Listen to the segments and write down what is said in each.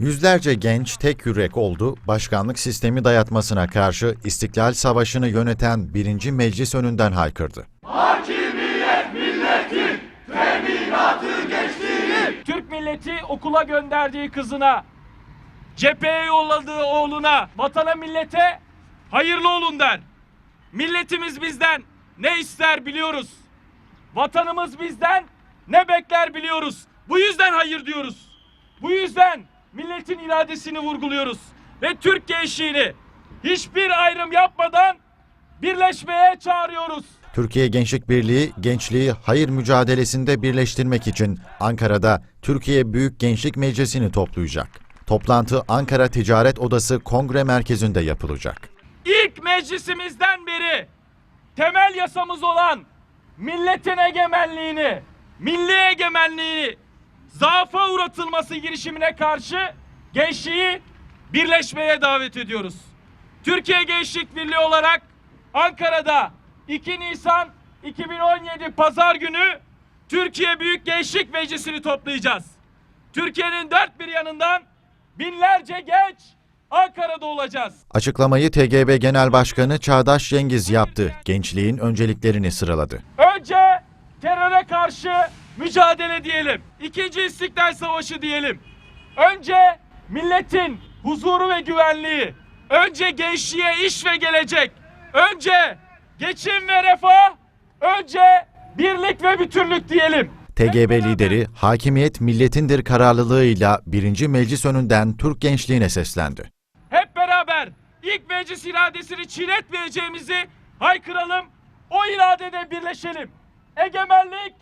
Yüzlerce genç tek yürek oldu, başkanlık sistemi dayatmasına karşı İstiklal Savaşı'nı yöneten birinci meclis önünden haykırdı. Türk milleti okula gönderdiği kızına, cepheye yolladığı oğluna, vatana millete hayırlı olun der. Milletimiz bizden ne ister biliyoruz. Vatanımız bizden ne bekler biliyoruz. Bu yüzden hayır diyoruz. Bu yüzden milletin iradesini vurguluyoruz. Ve Türk gençliğini hiçbir ayrım yapmadan birleşmeye çağırıyoruz. Türkiye Gençlik Birliği, gençliği hayır mücadelesinde birleştirmek için Ankara'da Türkiye Büyük Gençlik Meclisi'ni toplayacak. Toplantı Ankara Ticaret Odası Kongre Merkezi'nde yapılacak. İlk meclisimizden beri temel yasamız olan milletin egemenliğini, milli egemenliği zaafa uğratılması girişimine karşı gençliği birleşmeye davet ediyoruz. Türkiye Gençlik Birliği olarak Ankara'da 2 Nisan 2017 Pazar günü Türkiye Büyük Gençlik Meclisi'ni toplayacağız. Türkiye'nin dört bir yanından binlerce genç Ankara'da olacağız. Açıklamayı TGB Genel Başkanı Çağdaş Yengiz yaptı. Gençliğin önceliklerini sıraladı. Önce teröre karşı mücadele diyelim. İkinci İstiklal Savaşı diyelim. Önce milletin huzuru ve güvenliği. Önce gençliğe iş ve gelecek. Önce geçim ve refah. Önce birlik ve bütünlük diyelim. TGB lideri hakimiyet milletindir kararlılığıyla birinci meclis önünden Türk gençliğine seslendi. Hep beraber ilk meclis iradesini çiğnetmeyeceğimizi haykıralım. O iradede birleşelim. Egemenlik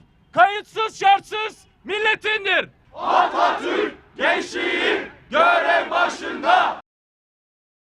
kayıtsız şartsız milletindir. Atatürk